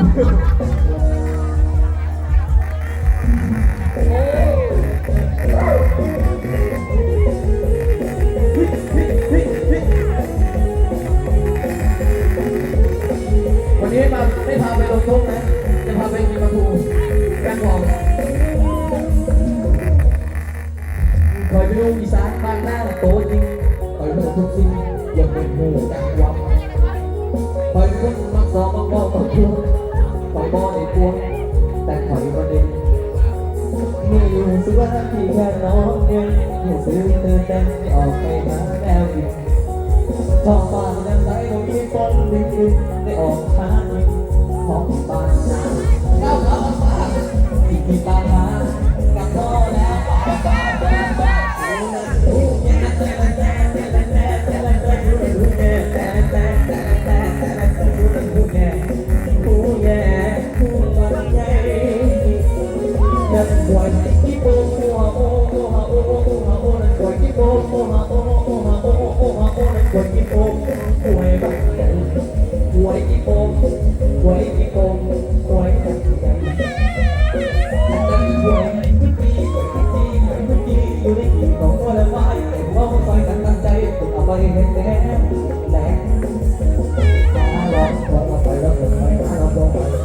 วันนี้มาไม่พาไปลงทุกนะจะพาไปกินปลาทูแกงหอมคอยไปดูอีสาน สุวรรณที่แค่น้องเงินอยู่ซื้อตื่นเต้นออกไปหาแนวอีกท้องฟ้ายังใสคงมีฝนดึง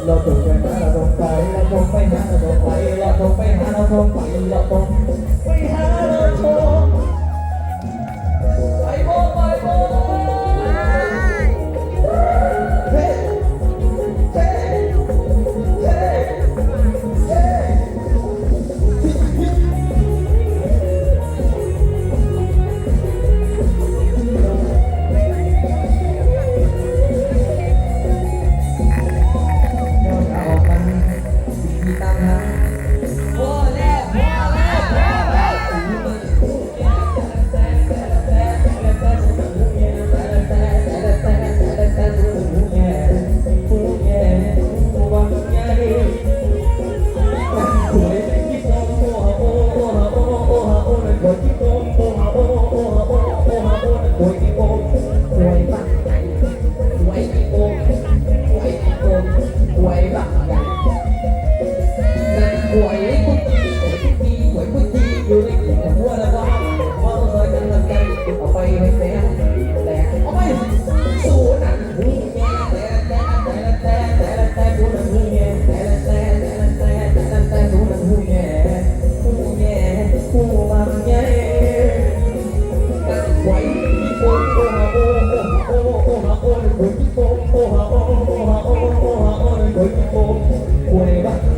เราตกไปหาเราตกไปเราตกไปหาเราตกไป คงฝันละปงไปหาโวไปโบไปบเไปให้แสนแหลกเอาไปสู้นั่นหูแง่แต่แต่แต่แต่แต่แต่สู้นั่นหูแง่แต่แต่แต่แต่แต่แต่สู้นั่นหูแง่หูแง่หูบักใหญ่นั่นหวยที่โอ้โอ้โอ้โอ้โอ้โอ้โอ้หวยที่โอ้โอ้โอ้โอ้โอ้โอ้โอ้หวยที่โอ้หวยบัก